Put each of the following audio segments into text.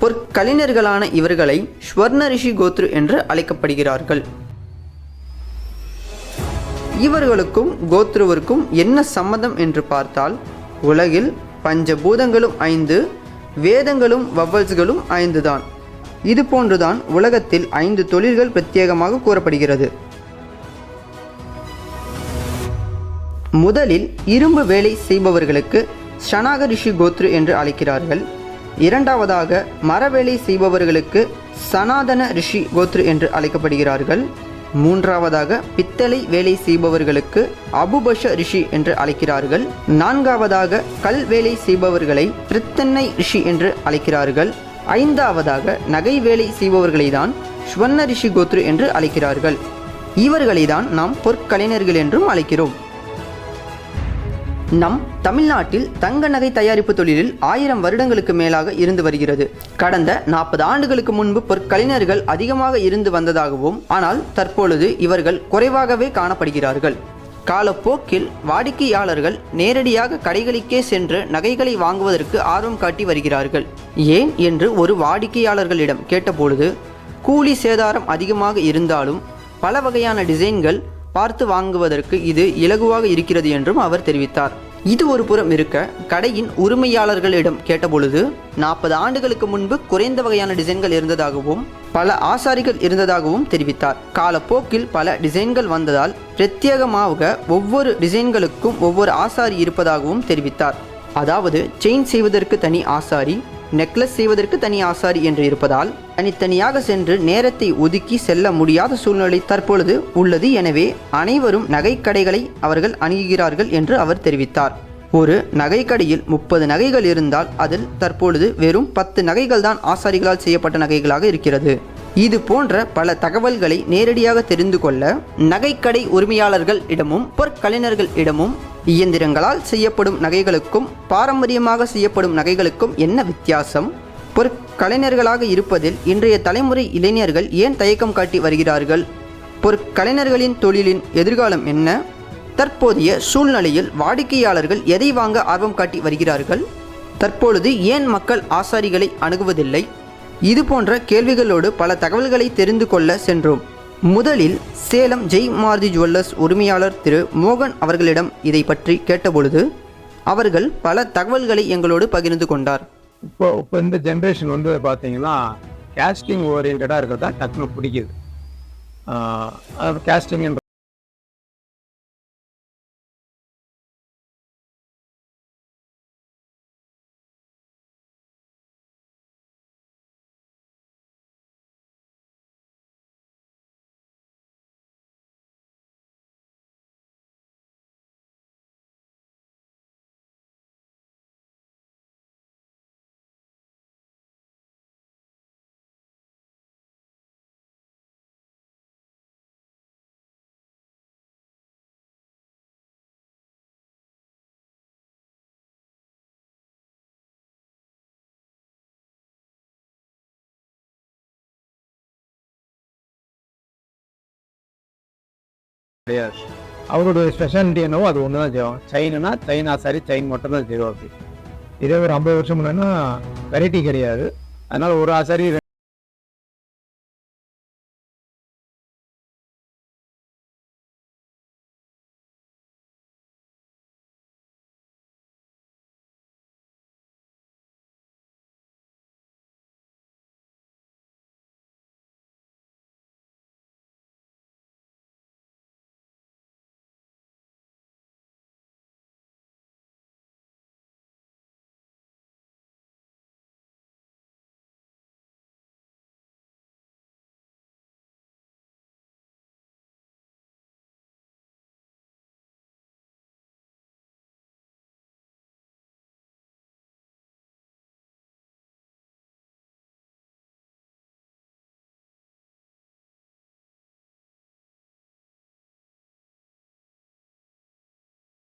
பொற்கலைஞர்களான இவர்களை ஸ்வர்ண ரிஷி கோத்ரு என்று அழைக்கப்படுகிறார்கள். இவர்களுக்கும் கோத்ருவிற்கும் என்ன சம்மதம் என்று பார்த்தால் உலகில் பஞ்சபூதங்களும் ஐந்து வேதங்களும் வவ்வல்ஸ்களும் ஐந்து தான் இது போன்றுதான் உலகத்தில் ஐந்து தொழில்கள் பிரத்யேகமாக கூறப்படுகிறது. முதலில் இரும்பு வேலை செய்பவர்களுக்கு ஷனாக ரிஷி கோத்ரு என்று அழைக்கிறார்கள். இரண்டாவதாக மரவேலை செய்பவர்களுக்கு சனாதன ரிஷி கோத்ரு என்று அழைக்கப்படுகிறார்கள். மூன்றாவதாக பித்தளை வேலை செய்பவர்களுக்கு அபுபஷ ரிஷி என்று அழைக்கிறார்கள். நான்காவதாக கல் வேலை செய்பவர்களை பிரித்தன்னை ரிஷி என்று அழைக்கிறார்கள். ஐந்தாவதாக நகை வேலை செய்பவர்களை தான் ஸ்வர்ண ரிஷி கோத்ரு என்று அழைக்கிறார்கள். இவர்களை தான் நாம் பொற்கலைஞர்கள் என்றும் அழைக்கிறோம். நம் தமிழ்நாட்டில் தங்க நகை தயாரிப்பு தொழிலில் ஆயிரம் வருடங்களுக்கு மேலாக இருந்து வருகிறது. கடந்த நாற்பது ஆண்டுகளுக்கு முன்பு பொற்கலைஞர்கள் அதிகமாக இருந்து வந்ததாகவும் ஆனால் தற்பொழுது இவர்கள் குறைவாகவே காணப்படுகிறார்கள். காலப்போக்கில் வாடிக்கையாளர்கள் நேரடியாக கடைகளுக்கே சென்று நகைகளை வாங்குவதற்கு ஆர்வம் காட்டி வருகிறார்கள். ஏன் என்று ஒரு வாடிக்கையாளர்களிடம் கேட்டபொழுது கூலி சேதாரம் அதிகமாக இருந்தாலும் பல வகையான டிசைன்கள் பார்த்து வாங்குவதற்கு இது இலகுவாக இருக்கிறது என்றும் அவர் தெரிவித்தார். இது ஒரு புறம் இருக்க கடையின் உரிமையாளர்களிடம் கேட்டபொழுது நாற்பது ஆண்டுகளுக்கு முன்பு குறைந்த வகையான டிசைன்கள் இருந்ததாகவும் பல ஆசாரிகள் இருந்ததாகவும் தெரிவித்தார். காலப்போக்கில் பல டிசைன்கள் வந்ததால் பிரத்யேகமாக ஒவ்வொரு டிசைன்களுக்கும் ஒவ்வொரு ஆசாரி இருப்பதாகவும் தெரிவித்தார். அதாவது செயின் செய்வதற்கு தனி ஆசாரி நெக்லஸ் செய்வதற்கு தனி ஆசாரி என்று இருப்பதால் தனித்தனியாக சென்று நேரத்தை ஒதுக்கி செல்ல முடியாத சூழ்நிலை தற்பொழுது உள்ளது. எனவே அனைவரும் நகைக்கடைகளை அவர்கள் அணுகுகிறார்கள் என்று அவர் தெரிவித்தார். ஒரு நகைக்கடையில் முப்பது நகைகள் இருந்தால் அதில் தற்பொழுது வெறும் பத்து நகைகள் தான் ஆசாரிகளால் செய்யப்பட்ட நகைகளாக இருக்கிறது. இது போன்ற பல தகவல்களை நேரடியாக தெரிந்து கொள்ள நகைக்கடை உரிமையாளர்கள் இடமும் பொற்கலைஞர்கள் இடமும் இயந்திரங்களால் செய்யப்படும் நகைகளுக்கும் பாரம்பரியமாக செய்யப்படும் நகைகளுக்கும் என்ன வித்தியாசம்? பொற்கலைஞர்களாக இருப்பதில் இன்றைய தலைமுறை இளைஞர்கள் ஏன் தயக்கம் காட்டி வருகிறார்கள்? பொற்கலைஞர்களின் தொழிலின் எதிர்காலம் என்ன? தற்போதைய சூழ்நிலையில் வாடிக்கையாளர்கள் எதை வாங்க ஆர்வம் காட்டி வருகிறார்கள்? தற்பொழுது ஏன் மக்கள் ஆசாரிகளை அணுகுவதில்லை? இது போன்ற கேள்விகளோடு பல தகவல்களை தெரிந்து கொள்ள சென்றோம். முதலில் சேலம் ஜெய் மாருதி ஜுவல்லர்ஸ் உரிமையாளர் திரு மோகன் அவர்களிடம் இதை பற்றி கேட்டபொழுது அவர்கள் பல தகவல்களை எங்களோடு பகிர்ந்து கொண்டார். இப்போ இப்போ இந்த ஜென்ரேஷன் வந்து பார்த்தீங்கன்னா கேஸ்டிங் ஓரியன்டாக இருக்கிறதா டக்குனு பிடிக்குது. கேஸ்டிங் கிடையாது அவரோட ஸ்பெஷாலிட்டி என்னவோ அது ஒன்று தான் செய்வோம் செயின்னா செயின் ஆசாரி செயின் மட்டும் தான் அப்படி. இதே ஒரு ஐம்பது வருஷம் முன்னாடினா வெரைட்டி கிடையாது. அதனால ஒரு ஆசாரி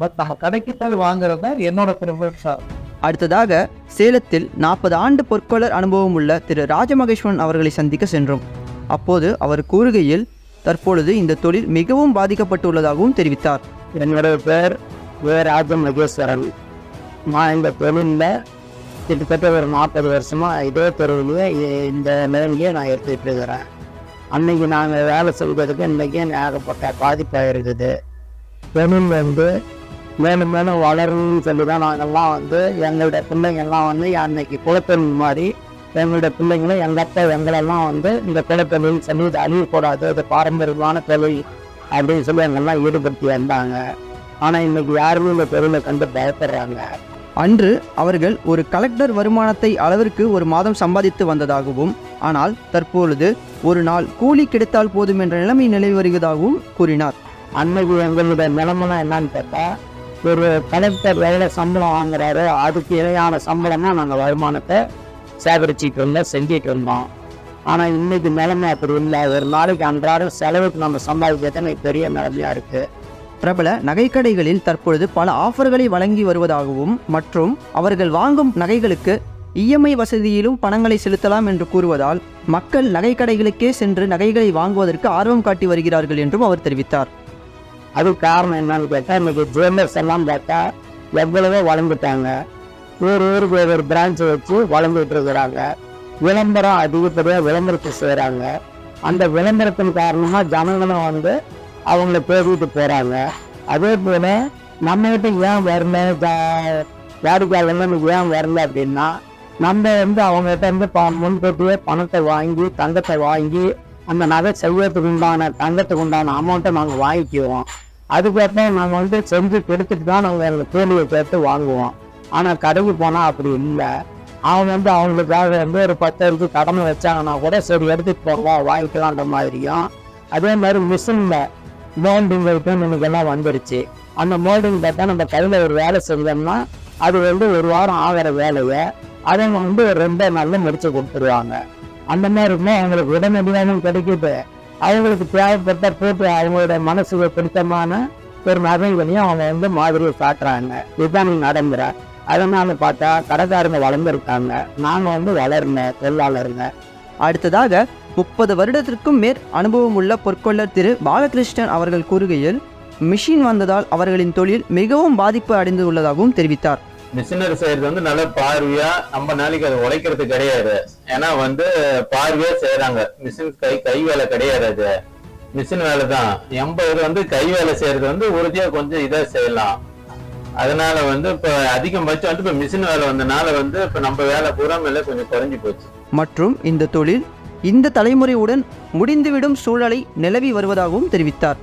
பட் நம்ம கடைக்கு போய் வாங்குறது தான் என்னோட ப்ரிஃபரன்ஸ் அடுத்ததாக சேலத்தில் நாற்பது ஆண்டு பொற்கொள்ளர் அனுபவம் உள்ள திரு ராஜமகேஸ்வரன் அவர்களை சந்திக்க சென்றோம். அப்போது அவர் கூறுகையில் தற்பொழுது இந்த தொழில் மிகவும் பாதிக்கப்பட்டுள்ளதாகவும் தெரிவித்தார். என்னோட பேர் வேர் ஆதம் நகேஸ்வரன் நான் இந்த தொழிலில் கிட்டத்தட்ட ஒரு நாற்பது வருஷமா இதே இ- இந்த நிலைமையே நான் எடுத்துகிட்டு இருக்கிறேன். அன்னைக்கு நாங்கள் வேலை செய்வதற்கு இன்றைக்கி ஏகப்பட்ட பாதிப்பாக இருக்குது. பெரும் வந்து மேலும் மேலும் வளரணும்னு சொல்லி தான் நாங்கள்லாம் வந்து எங்களுடைய பிள்ளைங்கள்லாம் வந்து அன்னைக்கு குலத்தொழில் மாதிரி எங்களுடைய பிள்ளைங்களும் அப்பா எங்களெல்லாம் வந்து இந்த குலத்தொழில் சொல்லி இது அழியக்கூடாது அது பாரம்பரியமான தொழில் அப்படின்னு சொல்லி எங்கெல்லாம் ஈடுபடுத்தி வந்தாங்க. ஆனால் இன்னைக்கு யாருமே இந்த தொழிலை கண்டு பயப்படுறாங்க. அன்று அவர்கள் ஒரு கலெக்டர் வருமானத்தை அளவிற்கு ஒரு மாதம் சம்பாதித்து வந்ததாகவும் ஆனால் தற்பொழுது ஒரு நாள் கூலி கிடைத்தால் போதும் என்ற நிலைமை நிலவி வருவதாகவும் கூறினார். அன்னைக்கு எங்களுடைய நிலைமைலாம் என்னன்னு கேட்டால் ஒரு கலெக்டர் வேலை சம்பளம் வாங்குறாரு. அதுக்கு இணையான சம்பளமா நாங்கள் வருமானத்தை சேகரிச்சிட்டு இருந்தோம் செஞ்சிட்டு இருந்தோம். ஆனால் இன்னைக்கு நிலைமை அப்படி இல்லை. ஒரு நாளைக்கு அன்றாடம் செலவுக்கு நம்ம சம்பாதிக்கிறது எனக்கு பெரிய நிலைமையா இருக்குது பிரபல நகைக்கடைகளில் தற்பொழுது பல ஆஃபர்களை வழங்கி வருவதாகவும் மற்றும் அவர்கள் வாங்கும் நகைகளுக்கு இஎம்ஐ வசதியிலும் பணங்களை செலுத்தலாம் என்று கூறுவதால் மக்கள் நகைக்கடைகளுக்கே சென்று நகைகளை வாங்குவதற்கு ஆர்வம் காட்டி வருகிறார்கள் என்றும் அவர் தெரிவித்தார். அதுக்கு காரணம் என்னன்னு கேட்டால் இன்னைக்கு ஜுவல்லர்ஸ் எல்லாம் பார்த்தா எவ்வளவோ வளர்ந்துட்டாங்க. ஒரு ஊருக்கு ஒரு பிரான்ச் வச்சு வளர்ந்துட்டு இருக்கிறாங்க. விளம்பரம் அதிகப்படியாக விளம்பரத்தை செய்கிறாங்க அந்த விளம்பரத்தின் காரணமாக ஜனங்களும் வந்து அவங்கள பேசிட்டு போகிறாங்க அதே போல் நம்ம கிட்ட ஏன் வரல? வேடிக்கையாளர்கள் ஏன் வரல அப்படின்னா நம்ம வந்து அவங்ககிட்ட இருந்து ப முன்கூட்டியே பணத்தை வாங்கி தங்கத்தை வாங்கி அந்த நகை செவ்வத்துக்கு உண்டான தங்கத்துக்கு உண்டான அமௌண்ட்டை நாங்கள் வாங்கிக்குவோம் அதுக்கப்புறம் நாங்கள் வந்து செஞ்சு கொடுத்துட்டு தான் நாங்கள் எங்களை கேள்வியை சேர்த்து வாங்குவோம். ஆனால் கடைக்கு போனால் அப்படி இல்லை. அவன் வந்து அவங்களுக்காக வந்து ஒரு பத்தாயிரத்து கடமை வச்சாங்கன்னா கூட சரி எடுத்துட்டு போகலாம் வாங்கிக்கலான்ற மாதிரியும். அதே மாதிரி மிஷினில் மோல்டிங் எல்லாம் வந்துடுச்சு அந்த மோல்டிங் பார்த்தா நம்ம கையில் ஒரு வேலை செஞ்சோம்னா அது வந்து ஒரு வாரம் ஆகிற வேலையை அதை வந்து ரெண்டே நாளில் முடிச்சு கொடுத்துருவாங்க. அந்த மாதிரிமே எங்களுக்கு உடனடியாகவும் கிடைக்குது. அவங்களுக்கு தேவைப்பட்ட போட்டு அவங்களுடைய மனசுக்கு பிடித்தமான ஒரு நகைகளையும் அவங்க வந்து மாதிரியை காட்டுறாங்க இதுதான் நடைமுறை அதனால பார்த்தா கடைக்காரங்க வளர்ந்துருக்காங்க. நாங்கள் வந்து வளர்ந்தேன் தொழிலாளருங்க. அடுத்ததாக முப்பது வருடத்திற்கும் மேற் அனுபவம் உள்ள பொற்கொள்ளர் திரு பாலகிருஷ்ணன் அவர்கள் கூறுகையில் மிஷின் வந்ததால் அவர்களின் தொழில் மிகவும் பாதிப்பு அடைந்துள்ளதாகவும் தெரிவித்தார். மிஷினரி செய்யறது வந்து நல்ல பார்வையா நம்ம நாளைக்கு அது உழைக்கிறது கிடையாது. ஏன்னா வந்து பார்வையா செய்யறாங்க மிஷின் கை கை வேலை கிடையாது அது. மிஷின் வேலை தான். எண்பது வந்து கை வேலை செய்யறது வந்து உறுதியா கொஞ்சம் இதா செய்யலாம். அதனால வந்து இப்ப அதிகபட்சம் வந்து இப்ப மிஷின் வேலை வந்தனால வந்து இப்ப நம்ம வேலை பூரா மேல கொஞ்சம் குறைஞ்சு போச்சு. மற்றும் இந்த தொழில் இந்த தலைமுறையுடன் முடிந்துவிடும் சூழலை நிலவி வருவதாகவும் தெரிவித்தார்.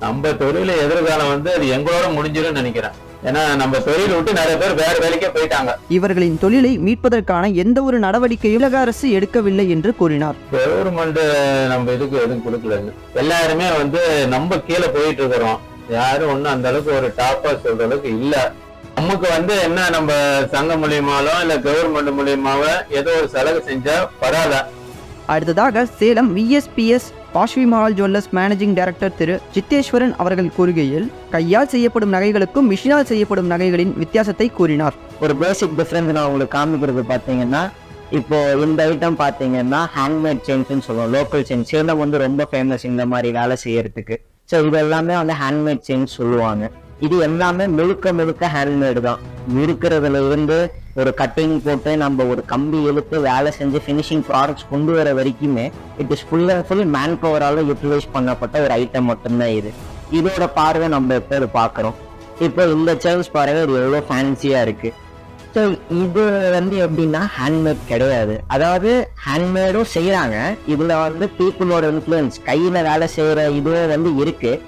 நம்ம தொழில எதிர்காலம் வந்து அது எங்களோட முடிஞ்சிடும் நினைக்கிறேன். ஏன்னா நம்ம தொழில் விட்டு நிறைய பேர் வேற வேலைக்கே போயிட்டாங்க. இவர்களின் தொழிலை மீட்பதற்கான எந்த ஒரு நடவடிக்கையும் தமிழக அரசு எடுக்கவில்லை என்று கூறினார். கவர்மெண்ட் நம்ம இதுக்கு எதுவும் கொடுக்கல. எல்லாருமே வந்து நம்ம கீழே போயிட்டு இருக்கிறோம். யாரும் ஒண்ணும் அந்த அளவுக்கு ஒரு டாப்பா சொல்ற அளவுக்கு இல்ல. நமக்கு வந்து என்ன நம்ம சங்கம் மூலியமாலோ இல்ல கவர்மெண்ட் மூலியமாவோ ஏதோ ஒரு சலுகை செஞ்சா பரவாயில்ல. அடுத்ததாக Salem VSPS பாஷ்வி Mahal jewellers managing director Thiru Jitheswaran அவர்கள் கூறுகையில் கையால் செய்யப்படும் நகைகளுக்கும் மிஷினால் செய்யப்படும் நகைகளின் வித்தியாசத்தை கூறினார். ஒரு பேசிக் டிஃப்ரென்ஸ் நான் உங்களுக்கு காமிக்கிறது பார்த்தீங்கன்னா இப்போ இந்த ஐட்டம் பார்த்தீங்கன்னா ஹேண்ட்மேட் செயின்ஸ்னு சொல்லுவோம் லோக்கல் செயின்ஸ் சேர்ந்த வந்து ரொம்ப ஃபேமஸ் இந்த மாதிரி வேலை செய்யறதுக்கு. ஸோ இது எல்லாமே வந்து ஹேண்ட்மேட் செயின்ஸ் சொல்லுவாங்க. இது எல்லாமே முழுக்க முழுக்க ஹேண்ட்மேடு தான். இருக்கிறதுல இருந்து ஒரு கட்டிங் போட்டு நம்ம ஒரு கம்பி இழுத்து வேலை செஞ்சு ஃபினிஷிங் ப்ராடக்ட்ஸ் கொண்டு வர வரைக்குமே it is full and full man பவரால் utilise பண்ணப்பட்ட ஒரு ஐட்டம் மட்டும்தான் இது. இதோட பார்வை நம்ம எப்போ இது பார்க்குறோம்? இப்போ இந்த சேர்ஸ் பார்வை இது எவ்வளோ ஃபேன்சியாக இருக்குது ஸோ இது வந்து எப்படின்னா ஹேண்ட்மேட் கிடையாது. அதாவது ஹேண்ட்மேடும் செய்கிறாங்க இதில் வந்து பீப்புளோட இன்ஃப்ளூயன்ஸ் கையில் வேலை செய்கிற இதுவே வந்து இருக்குது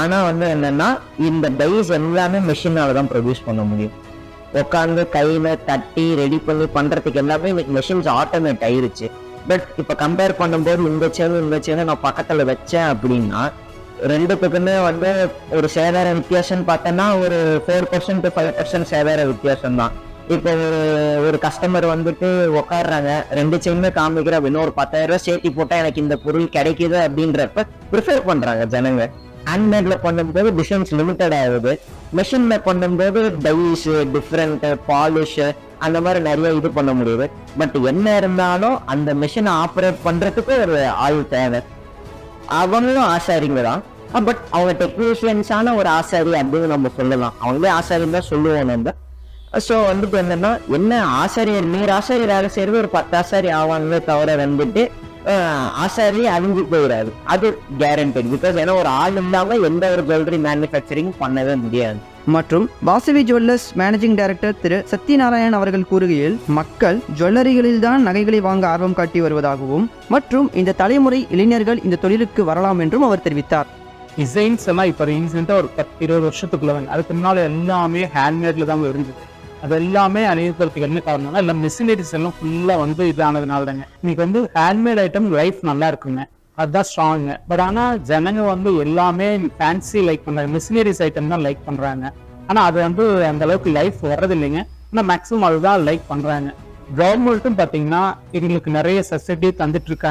ஆனால் வந்து என்னன்னா இந்த டைஸ் எல்லாமே மிஷினால் தான் ப்ரொடியூஸ் பண்ண முடியும். உட்காந்து கையில் தட்டி ரெடி பண்ணி பண்ணுறதுக்கு எல்லாமே மிஷின்ஸ் ஆட்டோமேட் ஆயிருச்சு. பட் இப்போ கம்பேர் பண்ணும்போது இந்த சேனல் இந்த சேனல் நான் பக்கத்தில் வச்சேன் அப்படின்னா ரெண்டு பக்கமே வந்து ஒரு சேதார வித்தியாசம் பார்த்தோன்னா ஒரு ஃபோர் பர்சன்ட் ஃபைவ் பர்சன்ட் சேதார வித்தியாசம் தான். இப்போ ஒரு ஒரு கஸ்டமர் வந்துட்டு உட்காடுறாங்க ரெண்டு செயினுமே காமிக்கிற அப்படின்னு ஒரு பத்தாயிரம் ரூபாய் சேர்த்தி போட்டால் எனக்கு இந்த பொருள் கிடைக்குது அப்படின்றப்ப ப்ரிஃபர் பண்ணுறாங்க ஜனங்க. ஹேண்ட்மேட்ல பண்ணும்போது டிசைன்ஸ் லிமிட்டட் ஆகுது. மெஷின்ல பண்ணும்போது டைஸ் டிஃப்ரெண்ட் பாலிஷ் அந்த மாதிரி நிறைய இது பண்ண முடியுது. பட் என்ன இருந்தாலும் அந்த மிஷினை ஆப்ரேட் பண்றதுக்கு ஒரு ஆள் தேவை. அவங்களும் ஆசாரிங்க தான். பட் அவங்க டெக்னீஷியன்ஸான ஒரு ஆசாரி அப்படின்னு நம்ம சொல்லலாம். அவங்களே ஆசாரின்னு தான் சொல்லுவோம் நம்ம. ஸோ வந்துட்டு என்னன்னா என்ன ஆசாரியர் நீர் ஆசாரியர் வேலை செய்யறது ஒரு பத்து ஆசாரி ஆவாங்களே தவிர வந்துட்டு ஆசாரி அழிஞ்சு போயிடாது. அது கேரண்டட் பிகாஸ் ஏன்னா ஒரு ஆள் இல்லாம எந்த ஒரு ஜுவல்லரி மேனுஃபேக்சரிங் பண்ணவே முடியாது. மற்றும் Vasavi jewellers managing director Thiru Sathyanarayan அவர்கள் கூறுகையில் மக்கள் ஜுவல்லரிகளில்தான் நகைகளை வாங்க ஆர்வம் காட்டி வருவதாகவும் மற்றும் இந்த தலைமுறை இளைஞர்கள் இந்த தொழிலுக்கு வரலாம் என்றும் அவர் தெரிவித்தார். டிசைன்ஸ் எல்லாம் இப்போ ரீசெண்டாக ஒரு பத்து இருபது வருஷத்துக்குள்ள வந்து அதுக்கு முன்னாடி எல்லாமே ஹேண்ட்மேட்ல தான் இருந்தது. அது எல்லாமே அணியப்படுறதுக்கு என்ன காரணம்னா இல்லை மிஷினரிஸ் எல்லாம் ஃபுல்லாக வந்து இதானதுனால தாங்க இன்னைக்கு வந்து ஹேண்ட்மேட் ஐட்டம் லைஃப் நல்லா இருக்குங்க. அதுதான் ஸ்ட்ராங்குங்க பட் ஆனால் ஜனங்க வந்து எல்லாமே ஃபேன்சி லைக் பண்ணுறாங்க மிஷினரிஸ் ஐட்டம் தான் லைக் பண்ணுறாங்க ஆனால் அது வந்து அந்த அளவுக்கு லைஃப் வர்றது இல்லைங்க ஆனால் மேக்ஸிமம் அதுதான் லைக் பண்ணுறாங்க கவர்மெண்ட்டும் பார்த்தீங்கன்னா எங்களுக்கு நிறைய சப்சிடி தந்துட்டு இருக்காங்க.